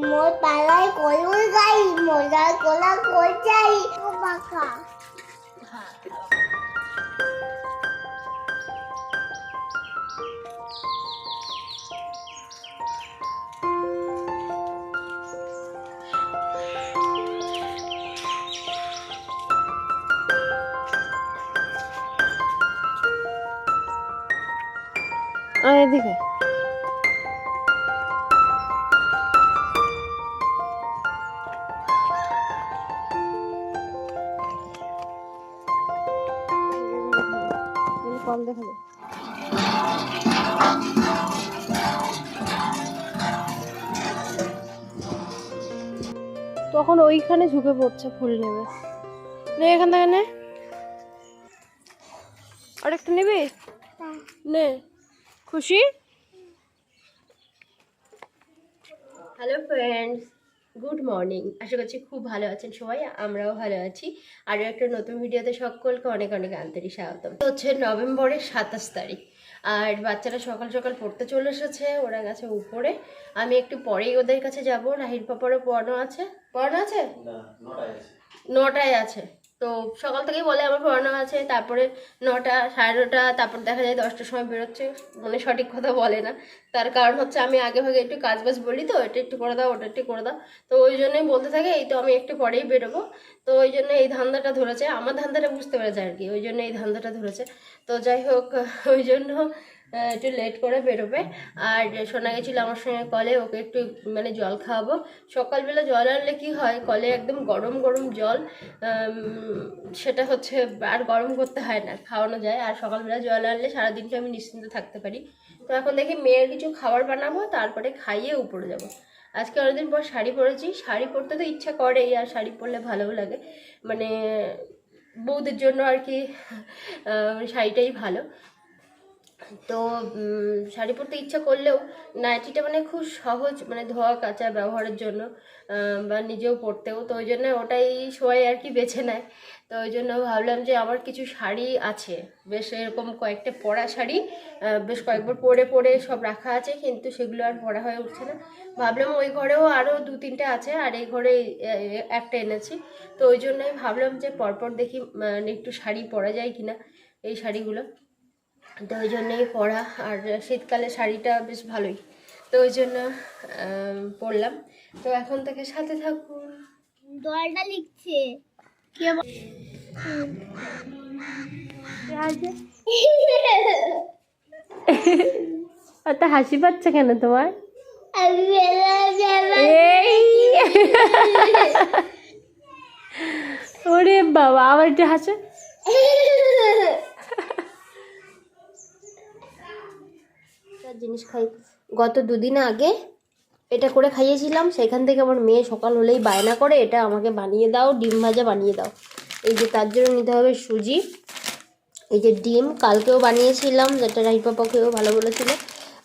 মোর পালায় কলুর গাই মোরা কোলা কই যাই ও আয় এদিকে। তখন ওইখানে ঝুঁকে পড়ছে ফুল নেবে। নে এখান থেকে নে। আরেকটা নেবে? নে। খুশি? হ্যালো ফ্রেন্ডস গুড মর্নিং আশা করছি খুব ভালো আছেন সবাই আমরাও ভালো আছি। আরও একটা নতুন ভিডিওতে সকলকে অনেক অনেক আন্তরিক স্বাগতম। হচ্ছে নভেম্বরের সাতাশ তারিখ। আর বাচ্চারা সকাল সকাল পড়তে চলে এসেছে ওরা গেছে উপরে। আমি একটু পরেই ওদের কাছে যাব। রাহির পাপারও পড়ানো আছে। পড়ানো আছে। নটায় আছে। তো সকাল থেকেই বলে আমার পড়ানো আছে, তারপরে নটা, সাড়ে নটা, তারপর দেখা যায় দশটার সময় বেরোচ্ছে মানে সঠিক কথা বলে না। তার কারণ হচ্ছে আমি আগে ভাগে একটু কাজ বাজ বলি তো, এটা একটু করে দাও, ওটা একটু করে দাও। তো ওই জন্যই বলতে থাকে, এই তো আমি একটু পরেই বেরোবো। তো ওই জন্য এই ধান্দাটা ধরেছে, আমার ধান্দাটা বুঝতে পেরেছে আর কি, ওই জন্য এই ধান্দাটা ধরেছে। তো যাই হোক, ওই জন্য একটু লেট করে বেরোবে। আর শোনা গেছিল আমার সঙ্গে কলে ওকে একটু মানে জল খাওয়াবো। সকালবেলা জল আনলে কি হয়? কলে একদম গরম গরম জল সেটা হচ্ছে আর গরম করতে হয় না খাওয়ানো যায়। আর সকালবেলা জল আনলে সারাদিনটা আমি নিশ্চিন্তে থাকতে পারি। তো এখন দেখি মেয়ের কিছু খাবার বানাবো তারপরে খাইয়ে উপরে যাব। আজকে অনেকদিন পর শাড়ি পরেছি। শাড়ি পরতে তো ইচ্ছা করেই আর শাড়ি পরলে ভালোও লাগে। মানে বউদের জন্য আর কি আহ, শাড়িটাই ভালো। তো শাড়ি পরতে ইচ্ছা করলেও নাইটিটা মানে খুব সহজ মানে ধোয়া কাচা ব্যবহারের জন্য বা নিজেও পরতেও। তো ওই জন্য ওটাই সবাই আর কি বেছে নেয়। তো ওই জন্য ভাবলাম যে আমার কিছু শাড়ি আছে। বেশ এরকম কয়েকটা পরা শাড়ি বেশ কয়েকবার পরে পরে সব রাখা আছে, কিন্তু সেগুলো আর পরা হয়ে উঠছে না। ভাবলাম ওই ঘরেও আরও দু তিনটে আছে, আর এই ঘরে একটা এনেছি। তো ওই জন্যই ভাবলাম যে পরপর দেখি মানে একটু শাড়ি পরা যায় কিনা এই শাড়িগুলো। তো ওই জন্যই পরা আর শীতকালে শাড়িটা বেশ ভালোই। তো ওই জন্য পরলাম। তো এখন থেকে সাথে থাকুন। দলটা লিখছে। কে হাসি পাচ্ছে কেন তোমার? ওরে বাবা আবার একটু হাসে। একটা জিনিস খাই। গত দুদিন আগে এটা করে খাইয়েছিলাম, সেখান থেকে আমার মেয়ে সকাল হলেই বায়না করে, এটা আমাকে বানিয়ে দাও, ডিম ভাজা বানিয়ে দাও। এই যে তার জন্য নিতে হবে সুজি, এই যে ডিম, কালকেও বানিয়েছিলাম, যেটা রাই পাপাকেও ভালো বলেছিল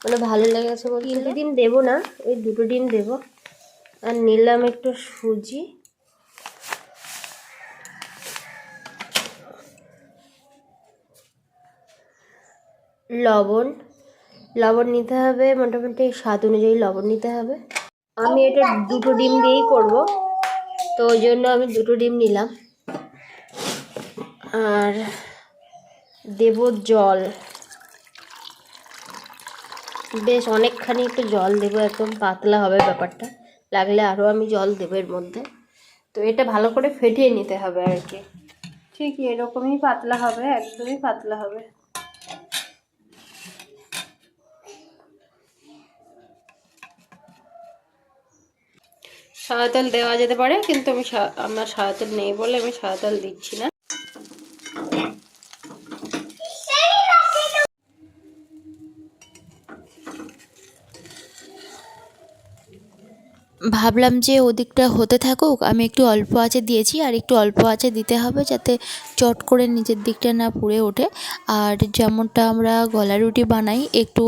মানে ভালো লেগেছে বলে তিনটে ডিম দেবো না, এই দুটো ডিম দেবো। আর নিলাম একটু সুজি। লবণ। লবণ নিতে হবে, মোটামুটি স্বাদ অনুযায়ী লবণ নিতে হবে। আমি এটা দুটো ডিম দিয়েই করব, তো ওই জন্য আমি দুটো ডিম নিলাম। আর দেব জল। বেশ অনেকখানি একটু জল দেবো, একদম পাতলা হবে ব্যাপারটা। লাগলে আরও আমি জল দেবো এর মধ্যে। তো এটা ভালো করে ফেটিয়ে নিতে হবে আর কি। ঠিকই এরকমই পাতলা হবে, একদমই পাতলা হবে। সাদা তেল দেওয়া যেতে পারে, কিন্তু আমি আমার সাদা তেল নেই বলে আমি সাদা তেল দিচ্ছি না। ভাবলাম যে ওদিকটা হতে থাকুক, আমি একটু অল্প আঁচে দিয়েছি আর একটু অল্প আঁচে দিতে হবে যাতে চট করে নিচের দিকটা না পুড়ে ওঠে। আর যেমনটা আমরা গলা রুটি বানাই, একটু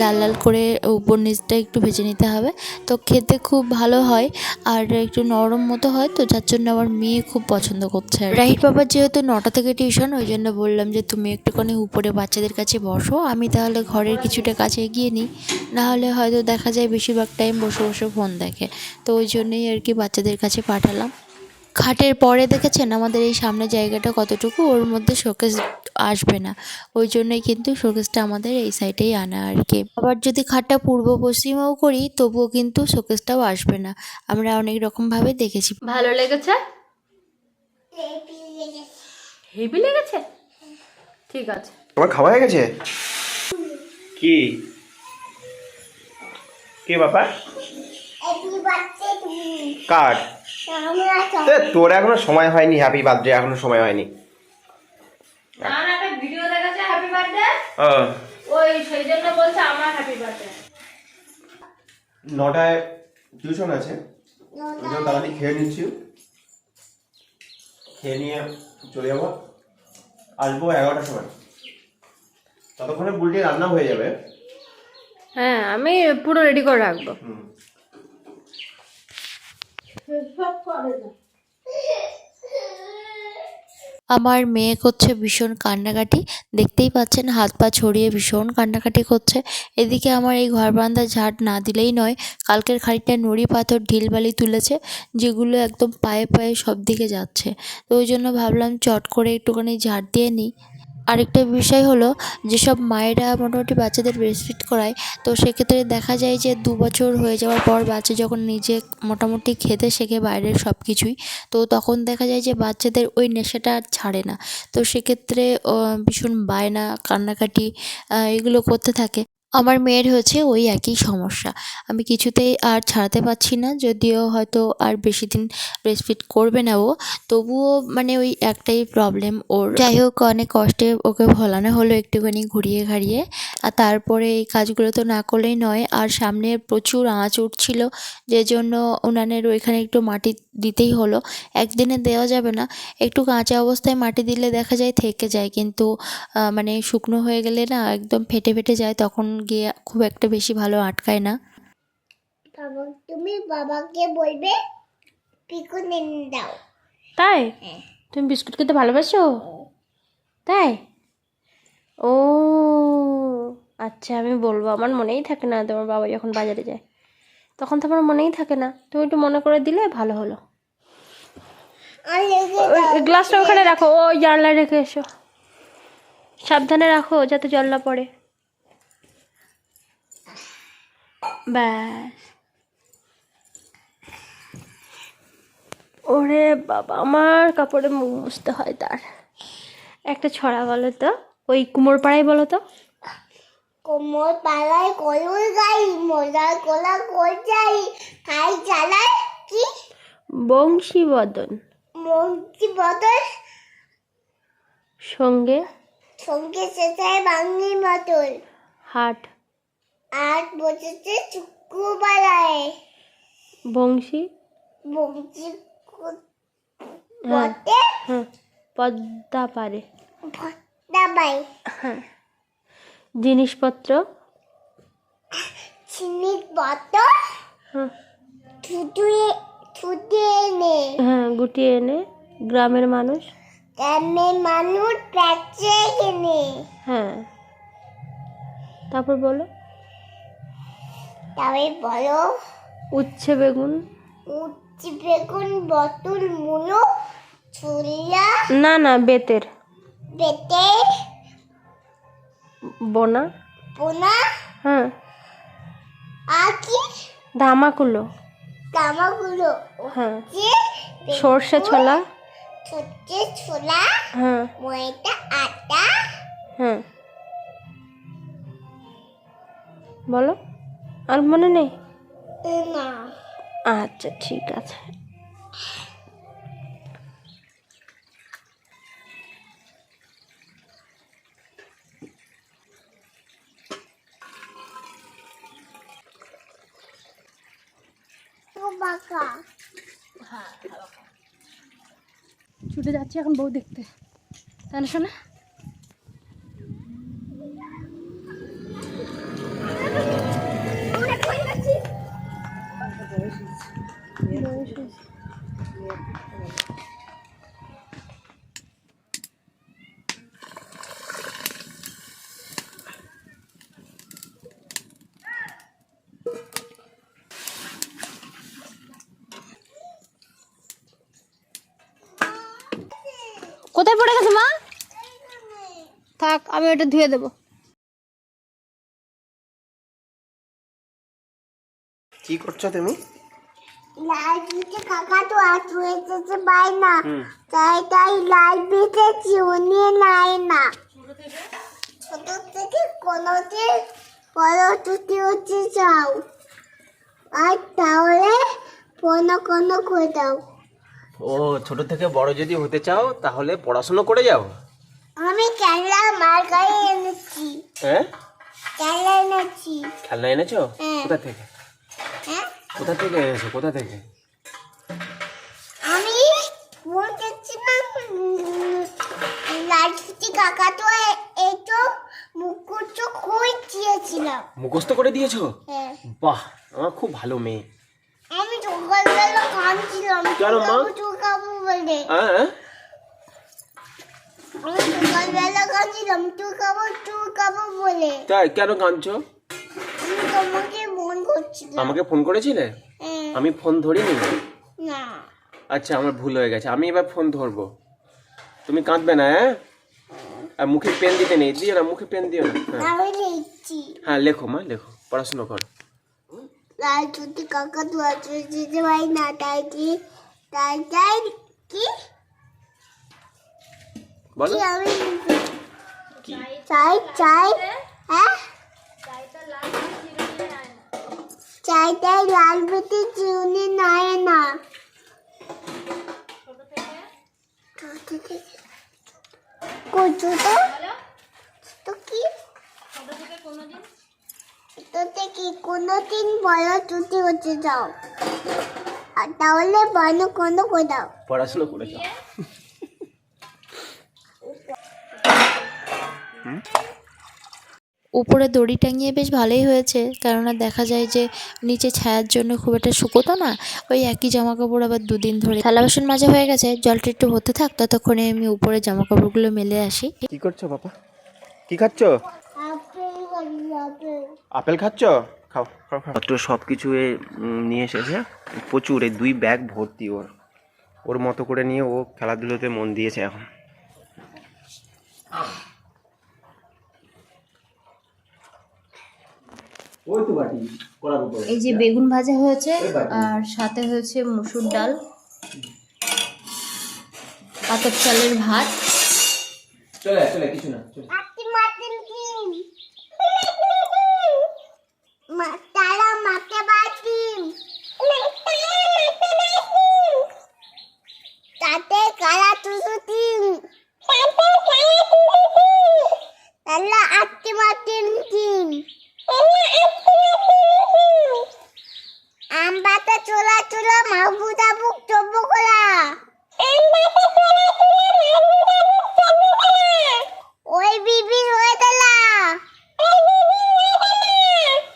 লাল লাল করে উপর নিচটা একটু ভেজে নিতে হবে। তো খেতে খুব ভালো হয় আর একটু নরম মতো হয়, তো যার জন্য আমার মেয়ে খুব পছন্দ করছে আর রাহির বাবার যেহেতু নটা থেকে টিউশন, ওই জন্য বললাম যে তুমি একটুখানি উপরে বাচ্চাদের কাছে বসো, আমি তাহলে ঘরের কিছুটা কাছে এগিয়ে নিই। নাহলে হয়তো দেখা যায় বেশিরভাগ টাইম বসে বসে ফোন দেখে। তো ওই জন্যই আর কি বাচ্চাদের কাছে পাঠালাম। খাটের পরে দেখেছেন আমাদের এই সামনে জায়গাটা কতটুকু? ওর মধ্যে শোকেস আসবে না। ওই জন্যই কিন্তু শোকেসটা আমাদের এই সাইডেই আনা আর কি। আবার যদি খাটটা পূর্ব পশ্চিমেও করি তবুও কিন্তু শোকেসটাও আসবে না। আমরা অনেক রকমভাবে দেখেছি। ভালো লেগেছে? হেভি লেগেছে। ঠিক আছে। তোমার খাওয়া হয়ে গেছে? কি? কি তুমি কার? আমরা সব এ, তোর এখনও সময় হয়নি হ্যাপি বার্থডে এখনও সময় হয়নি। না না একটা ভিডিও দেখাচ্ছে হ্যাপি বার্থডে ও, ওই সেই জন্য বলছে আমার হ্যাপি বার্থডে নটায় টিউশন আছে। ওই জন্য তাড়াতাড়ি খেয়ে নিচ্ছি। খেয়ে নিয়ে চলে যাব। আসব এগারোটার সময়। ততক্ষণে বুলটি রান্না হয়ে যাবে। হ্যাঁ আমি পুরো রেডি করে রাখব। হুম। আমার মেয়ে করছে ভীষণ কান্নাকাটি। দেখতেই পাচ্ছেন হাত পা ছড়িয়ে ভীষণ কান্নাকাটি করছে। এদিকে আমার এই ঘর বারান্দা ঝাড় না দিলেই নয়, কালকের খানিকটা নুড়ি পাথর ঢিল বালি তুলেছে, যেগুলো একদম পায়ে পায়ে সব দিকে যাচ্ছে। তো ওই জন্য ভাবলাম চট করে একটুখানি ঝাড় দিয়ে নিই। আরেকটা বিষয় হলো, যেসব মায়েরা মোটামুটি বাচ্চাদের ব্রেস্টফিড করায়, তো সেক্ষেত্রে দেখা যায় যে দু বছর হয়ে যাওয়ার পর বাচ্চা যখন নিজে মোটামুটি খেতে শেখে বাইরের সব কিছুই তো তখন দেখা যায় যে বাচ্চাদের ওই নেশাটা আর ছাড়ে না। তো সেক্ষেত্রে ভীষণ বায়না, কান্নাকাটি এগুলো করতে থাকে। আমার মেয়ের হয়েছে ওই একই সমস্যা। আমি কিছুতেই আর ছাড়াতে পারছি না, যদিও হয়তো আর বেশি দিন ব্রেস্টফিড করবে না ও, তবুও মানে ওই একটাই প্রবলেম ওর। যাই হোক, অনেক কষ্টে ওকে ভোলানো হলো একটুখানি ঘুরিয়ে ঘাড়িয়ে আর তারপরে এই কাজগুলো তো না করলেই নয়, আর সামনে প্রচুর আঁচ উঠছিল যে জন্য উনানের ওইখানে একটু মাটি দিতেই হলো। একদিনে দেওয়া যাবে না। একটু কাঁচা অবস্থায় মাটি দিলে দেখা যায় থেকে যায় কিন্তু মানে শুকনো হয়ে গেলে না একদম ফেটে ফেটে যায় তখন গিয়ে খুব একটা বেশি ভালো আটকায় না। বাবা তুমি বাবাকে বলবে? পিকু এনে দাও তাই? তুমি বিস্কুট খেতে ভালোবাসো? তাই? ও আচ্ছা আমি বলব। আমার মনেই থাকে না তোমার বাবা যখন বাজারে যায়। তখন তো আমার মনেই থাকে না। তুমি একটু মনে করে দিলে ভালো হলো। গ্লাসটা ওখানে রাখো। ওই জানলায় রেখে এসো। সাবধানে রাখো যাতে জল না পড়ে। ব্যাস। ওরে বাবা, আমার কাপড়ে মুখ মুছতে হয় তার। একটা ছড়া বলো তো। ওই কুমোর পাড়ায় বলো তো। কোমর পাড়ায় কলুর গাই মোজার কোলা কই যাই খাই চালায় কি? বংশী বদন মন্ত্রী বদল সঙ্গে? সঙ্গে শেষায় বাঙি মতন হাট। আট চুক্কু পাড়ায় বংশী? বংশী হ্যাঁ হ্যাঁ পদ্মা পারে দাবাই হ্যাঁ। জিনিসপত্র? চিনি বটল হ্যাঁ হ্যাঁ গুটিয়ে এনে গ্রামের মানুষ? গ্রামে মানুষ কিনে হ্যাঁ। তারপর বলো। তবে বলো। উচ্ছে বেগুন। উচ্চ বেগুন বটল মূলো ছুরিয়া না না বেতের। বেটে বোনা। বোনা? হ্যাঁ। আর কি? ধামাকুলো। তামাগুলো হ্যাঁ। সর্ষে ছোলা। ছোট্টে ছোলা হ্যাঁ। ময়দা আটা হ্যাঁ। বলো। আর মনে নেই? না। আচ্ছা ঠিক আছে। হ্যাঁ, হ্যাঁ, ছুটে যাচ্ছি এখন বউ দেখতে। তাহলে না শোনা Delicious. আমি ওটা ধুয়ে দেবো। কি করছ তুমি? লাল বিটে কাকা তো আজ হয়েছে পাই না। তাই তাই বিটেছি উনি নাই না। ছোট থেকে কোনোতে হচ্ছে যাও। আর তাহলে কোনো কোনো করে দাও। ও ছোট থেকে বড় যদি হতে চাও তাহলে পড়াশোনা করে যাও। আমি ক্যাংলা মার গাড়ি এনেছি। হ্যাঁ ক্যাংলা এনেছি। খেলনা এনেছো? হ্যাঁ। কোথা থেকে? হ্যাঁ? কোথা থেকে এনেছো? কোথা থেকে? আমি ফোন দেখছিলাম লালচুটি কাকা তো একটু মুকুট খুঁজ দিয়েছিলাম। মুখস্থ করে দিয়েছ? হ্যাঁ। বাহ আমার খুব ভালো মেয়ে। আমি সকালবেলা কাঁদছিলাম কেন মা? চুকাবো বলে। হ্যাঁ। আমি তাই কেন কাঁদছো? আমাকে ফোন করেছিলে? হ্যাঁ, আমি ফোন ধরিনি? আচ্ছা আমার ভুল হয়ে গেছে। আমি এবার ফোন ধরবো। তুমি কাঁদবে না হ্যাঁ? আর মুখে পেন দিতে নেই। দিও না মুখে পেন দিও না। হ্যাঁ। হ্যাঁ লেখো মা লেখো। পড়াশোনা করো। লালচুটি কাকা তো আছে যেতে পারি না তাই কি? তাই তাই কি? বলো। চাই চাই হ্যাঁ? চাই চাই লাল বেটি চিউনি নাই না। কচু তো? তো কি? তোতে কি কোনোদিন বড় ছুটি হচ্ছে যাও। আর তাহলে বড় কোনো পড়াশোনা করে যাও উপরে দড়ি টাঙিয়ে বেশ ভালোই হয়েছে। কেননা দেখা যায় যে নিচে ছায়ার জন্য খুব একটা শুকোতো না। ওই একই জামা কাপড় আবার দুদিন ধরে। থালা বাসন মাজা হয়ে গেছে। জলটা একটু হতে থাক ততক্ষণে আমি উপরে জামা কাপড়গুলো মেলে আসি। কি করছ বাবা? কি খাচ্ছ? আপেল খাচ্ছ? খাও খাও খাও। তো সব কিছু এ নিয়ে এসেছে। প্রচুর এই দুই ব্যাগ ভর্তি ওর। ওর মতো করে নিয়ে ও খেলাধুলোতে মন দিয়েছে এখন। ওই তো বাটি করার উপরে। এই যে বেগুন ভাজা হয়েছে আর সাথে হয়েছে মুসুর ডাল পাতর চালের ভাত। চলে চলে কিছু না চলে আপনি মাতেন কি মা- তারা মাকে বাতিম তাতে কারা তুসুতিম তাহলে আত্মি মাতিন কিম আমবাতা চোলা চোলা মাহবুদা বুক চব্য করা ওই বিবি হয়ে গেলা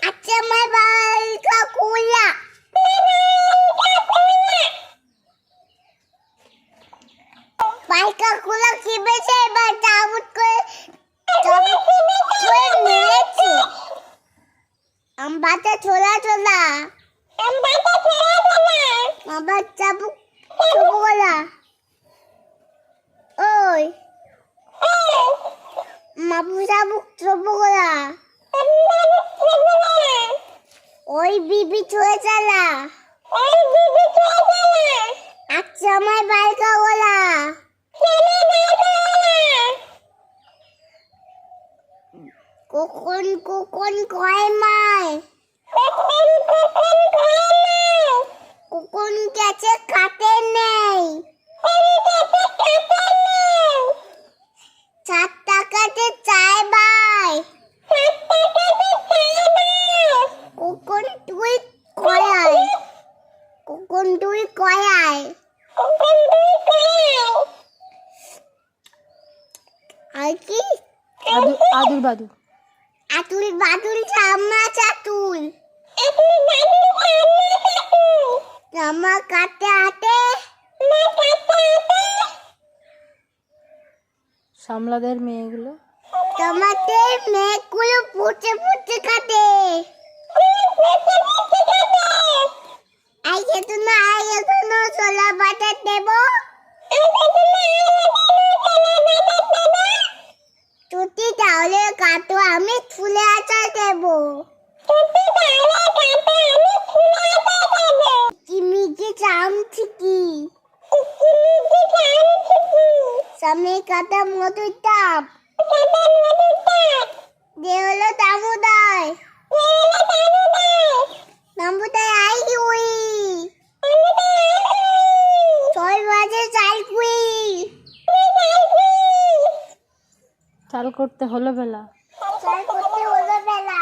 আচ্ছা আমার বাড়িটা কুলা বাইকা কুলা কি বেছে এবার চাবুট করে চাবুট করে মেরেছে আম বাতা ছোলা ছোলা আম বাতা ছোলা ছোলা আবার চাবুক চুপ করা ওই মাপুসা বুক চুপ করা ওই বিবি চলে চালা। ওই বিবি চলে চালা। আচ্ছা আমার বাইকা বলা কখন কখন কয় মায়? কখন গেছে কাটে নেই? চার টাকাতে চায় বাই। কখন তুই কয়ায়? কখন তুই কয়ায়? আর কি? আদুর বাদু আতুল বাতুল জামা চাতুল জামা কাটে হাতে সামলাদের মেয়েগুলো। টমাটের মেঘগুলো ফুটে ফুটে কাটে আইকে তুমি আইকে তুমি ছোলা বাটা দেব তুতি তাহলে কাটো আমি ফুলে আচার দেব চিমিকে চাম ঠিকই সামনে কাটা মতো তাপ দেহলো তাম করতে হলো বেলা। চাল করতে হলো বেলা।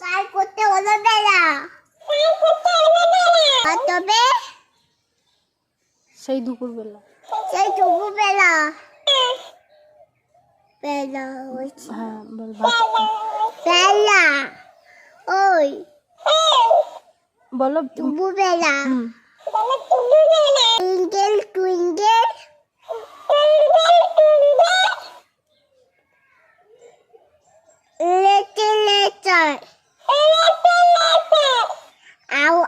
চাল করতে হলো বেলা। তবে সেই দুপুর বেলা। সেই টুকু বেলা। হ্যাঁ বেলা। ওই। বলো বেলা। shirt. Ow,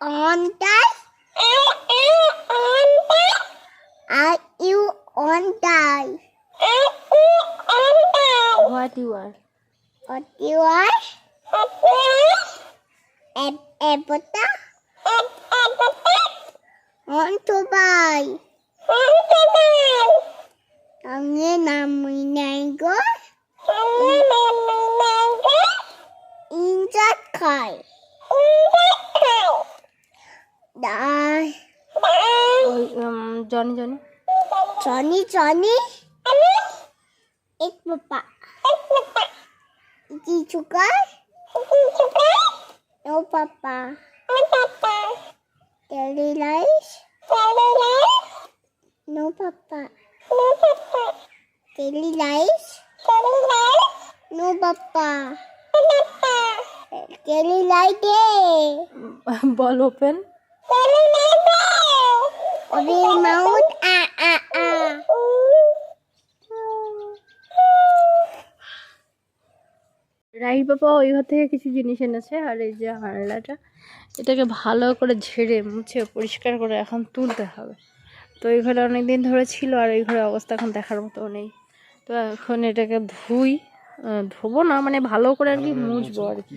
on that. On that. Are you on that? What do you want? What do you want? Ik ya, papa. Ik papa. Iki juga. Iki juga. No papa. No papa. Jelly lais. Jelly lais. No papa. No papa. Jelly lais. Jelly lais. No papa. No papa. Jelly lais deh. Ball open. Dari lais. Open mouth. Ah ah ah. রাই বাবা ওই ঘর থেকে কিছু জিনিস এনেছে, আর এই যে হাঁড়লাটা এটাকে ভালো করে ঝেড়ে, মুছে, পরিষ্কার করে এখন তুলতে হবে। তো এই ঘরে অনেক দিন ধরে ছিল, আর এই ঘরে অবস্থা এখন দেখার মতো নেই। তো এখন এটাকে ধুই ধোবো না মানে ভালো করে আর কি মুছবো আর কি।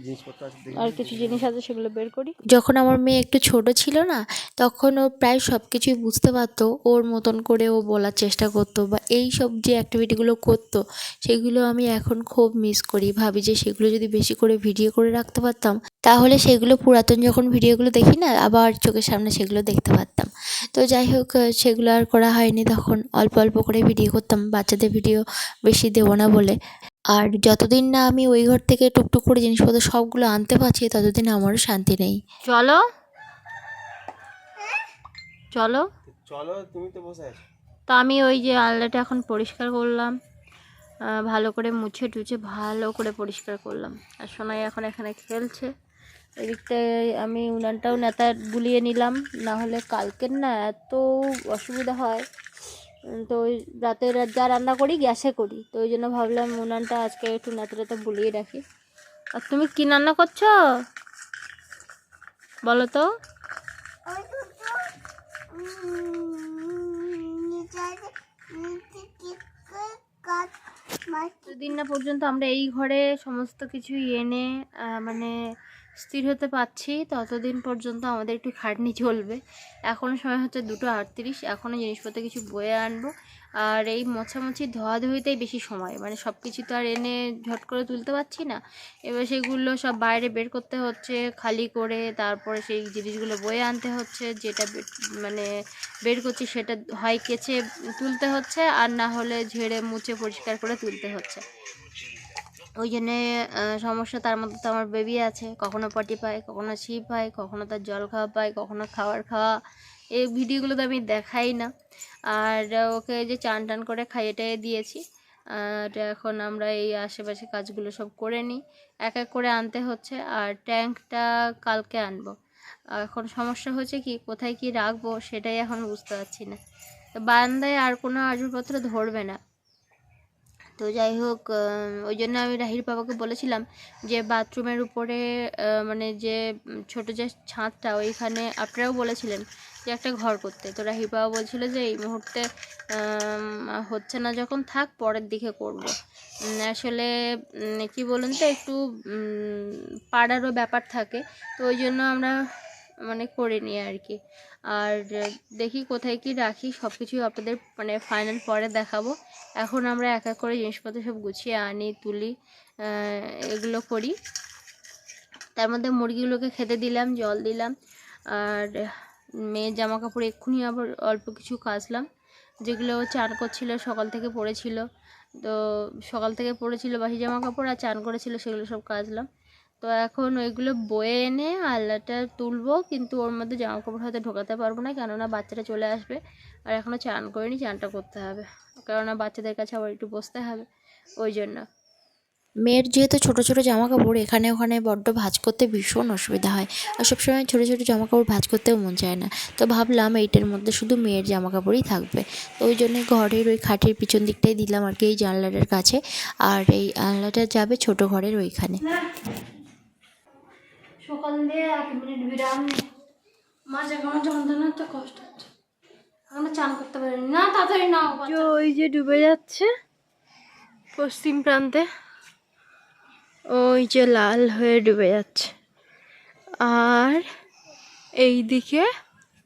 আর কিছু জিনিস আছে সেগুলো বের করি। যখন আমার মেয়ে একটু ছোট ছিল না তখন ও প্রায় সব কিছুই বুঝতে পারতো ওর মতন করে ও বলার চেষ্টা করতো বা এই সব যে অ্যাক্টিভিটিগুলো করতো সেগুলো আমি এখন খুব মিস করি। ভাবি যে সেগুলো যদি বেশি করে ভিডিও করে রাখতে পারতাম তাহলে সেগুলো পুরাতন যখন ভিডিওগুলো দেখি না আবার চোখের সামনে সেগুলো দেখতে পারতাম। তো যাই হোক সেগুলো আর করা হয়নি তখন। অল্প অল্প করে ভিডিও করতাম। বাচ্চাদের ভিডিও বেশি দেবো না বলে। আর যতদিন না আমি ওই ঘর থেকে টুকটুক করে জিনিসপত্র সবগুলো আনতে পারছি ততদিন আমারও শান্তি নেই। চলো। চলো। চলো তুমি তো বসে আছো। তো আমি ওই যে আলনাটা এখন পরিষ্কার করলাম ভালো করে মুছে টুছে ভালো করে পরিষ্কার করলাম। আর সোনাই এখন এখানে খেলছে। এদিকটায় আমি উনানটাও নেতা গুলিয়ে নিলাম না হলে কালকের না এত অসুবিধা হয়। তো ওই রাতে যা রান্না করি, গ্যাসে করি। তো ওই জন্য ভাবলাম উনানটা আজকে একটু নেতা নেতা বুলিয়ে রাখি। আর তুমি কী রান্না করছ? বলো তো। যতদিন না পর্যন্ত আমরা এই ঘরে সমস্ত কিছু এনে মানে স্থির হতে পারছি, ততদিন পর্যন্ত আমাদের একটু খাটনি চলবে। এখনও সময় হচ্ছে দুটো আটত্রিশ, এখনও জিনিসপত্র কিছু বয়ে আনব। আর এই মোছামুছি ধোয়াধুয়িতেই বেশি সময় মানে সব কিছু তো আর এনে ঝট করে তুলতে পারছি না। এবার সেগুলো সব বাইরে বের করতে হচ্ছে, খালি করে তারপরে সেই জিনিসগুলো বয়ে আনতে হচ্ছে, যেটা মানে বের করছি সেটা হয় কেচে তুলতে হচ্ছে, আর না হলে ঝেড়ে মুছে পরিষ্কার করে তুলতে হচ্ছে। ওই জন্যে সমস্যা তার মধ্যে তো আমার বেবি আছে। কখনো পটি পায়, কখনো ছি পায়, কখনো তার জল খাওয়া পায়, কখনো খাবার খাওয়া। এই ভিডিওগুলো তো আমি দেখাই না। আর ওকে যে চান টান করে খাইয়ে টাইয়ে দিয়েছি। আর এখন আমরা এই আশেপাশে কাজগুলো সব করে নিই। এক এক করে আনতে হচ্ছে। আর ট্যাঙ্কটা কালকে আনব। এখন সমস্যা হচ্ছে কি, কোথায় কি রাখব সেটাই এখন বুঝতে পারছি না। বারান্দায় আর কোনো আসবাবপত্র ধরবে না। তো যাই হোক ওই জন্য আমি রাহির বাবাকে বলেছিলাম যে বাথরুমের উপরে মানে যে ছোট যে ছাদটা ওইখানে আপনারাও বলেছিলেন যে একটা ঘর করতে। তো রাহির বাবা বলছিল যে এই মুহূর্তে হচ্ছে না যখন থাক পরের দিকে করব। আসলে কি বলুন তো, একটু পাড়ারও ব্যাপার থাকে। তো ওই জন্য আমরা মানে করে নিয়ে আর কি আর দেখি কোথায় কি রাখি সব কিছুই আপনাদের মানে ফাইনাল পরে দেখাবো। এখন আমরা এক এক করে জিনিসপত্র সব গুছিয়ে আনি, তুলি এগুলো করি। তার মধ্যে মুরগিগুলোকে খেতে দিলাম, জল দিলাম। আর মেয়ের জামা কাপড় এক্ষুনি আবার অল্প কিছু কাচলাম। যেগুলো চান করছিল সকাল থেকে পড়েছিল। তো সকাল থেকে পড়েছিল বাসি জামা কাপড় আর চান করেছিল সেগুলো সব কাচলাম। তো এখন ওইগুলো বয়ে এনে আলনাটা তুলবো, কিন্তু ওর মধ্যে জামা কাপড় হয়তো ঢোকাতে পারব না, কেননা বাচ্চাটা চলে আসবে। আর এখনও চান করিনি, চানটা করতে হবে। কেননা বাচ্চাদের কাছে আবার একটু বসতে হবে, ওই জন্য। মেয়ের যেহেতু ছোটো ছোটো জামা কাপড় এখানে ওখানে বড্ড ভাঁজ করতে ভীষণ অসুবিধা হয়। আর সবসময় ছোটো ছোটো জামা কাপড় ভাঁজ করতেও মন চায় না। তো ভাবলাম এইটার মধ্যে শুধু মেয়ের জামা কাপড়ই থাকবে। তো ওই জন্যে ঘরের ওই খাটের পিছন দিকটাই দিলাম আর কি, এই জানলাটার কাছে। আর এই আলনাটা যাবে ছোট ঘরের ওইখানে। সকাল দিয়ে এক মিনিট বিরাম নেই। মাঝে আমার যন্ত্রণা তো কষ্ট হচ্ছে। এখনও চান করতে পারিনি। না তাড়াতাড়ি নাও ওই যে ডুবে যাচ্ছে পশ্চিম প্রান্তে ওই যে লাল হয়ে ডুবে যাচ্ছে। আর এই দিকে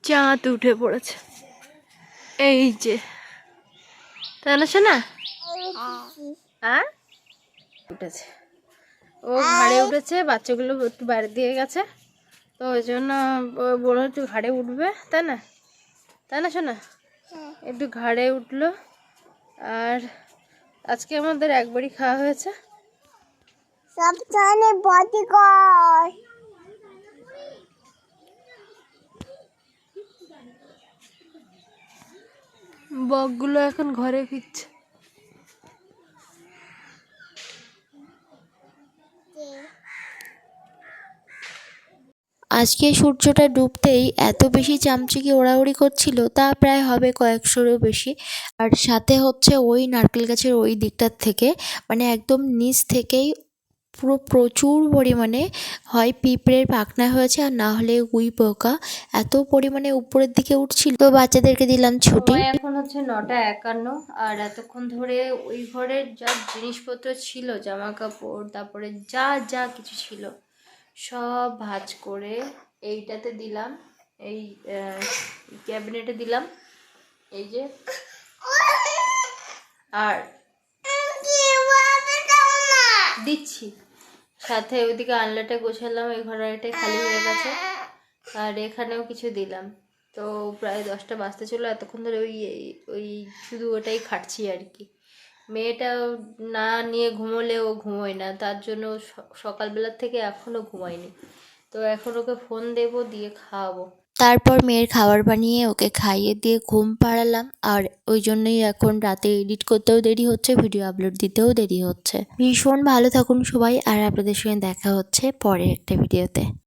চাঁদ উঠে পড়েছে। এই যে। তাই না শোনা হ্যাঁ। উঠেছে। ও ঘাড়ে উঠেছে বাচ্চাগুলো একটু বাইরে দিয়ে গেছে। তো ওই জন্য বড় একটু ঘাড়ে উঠবে তাই না? তাই না শোনা একটু ঘাড়ে উঠল। আর আজকে আমাদের একবারই খাওয়া হয়েছে। সাবধানে বডি কর। বকগুলো এখন ঘরে ফিরছে। আজকে সূর্যটা ডুবতেই এত বেশি চামচিকে ওড়াউড়ি করছিল, তা প্রায় হবে কয়েকশোরও বেশি। আর সাথে হচ্ছে ওই নারকেল গাছের ওই দিকটার থেকে মানে একদম নিচ থেকেই পুরো প্রচুর পরিমাণে হয় পিঁপড়ের পাখনা হয়েছে, আর না হলে উই পোকা। এত পরিমাণে উপরের দিকে উঠছিল। তো বাচ্চাদেরকে দিলাম ছুটি। এখন হচ্ছে নটা একান্ন, আর এতক্ষণ ধরে ওই ঘরের যা জিনিসপত্র ছিল জামা কাপড় তারপরে যা যা কিছু ছিল সব ভাঁজ করে এইটাতে দিলাম, এই ক্যাবিনেটে দিলাম, এই যে। আর দিচ্ছি। সাথে ওইদিকে আনলাটা গোছালাম, এই ঘরটা খালি হয়ে গেছে। আর এখানেও কিছু দিলাম। তো প্রায় দশটা বাজতে চলো এতক্ষণ ধরে ওই ওই শুধু ওটাই খাটছি আর কি। মেয়েটা না নিয়ে ঘুমোলে ও ঘুমোয় না, তার জন্য সকালবেলার থেকে এখনও ঘুমায়নি। তো এখন ওকে ফোন দেবো, দিয়ে খাওয়াবো। তারপর মেয়ের খাবার বানিয়ে ওকে খাইয়ে দিয়ে ঘুম পাড়ালাম, আর ওই জন্যই এখন রাতে এডিট করতেও দেরি হচ্ছে ভিডিও আপলোড দিতেও দেরি হচ্ছে। ভীষণ ভালো থাকুন সবাই, আর আপনাদের সঙ্গে দেখা হচ্ছে পরের একটা ভিডিওতে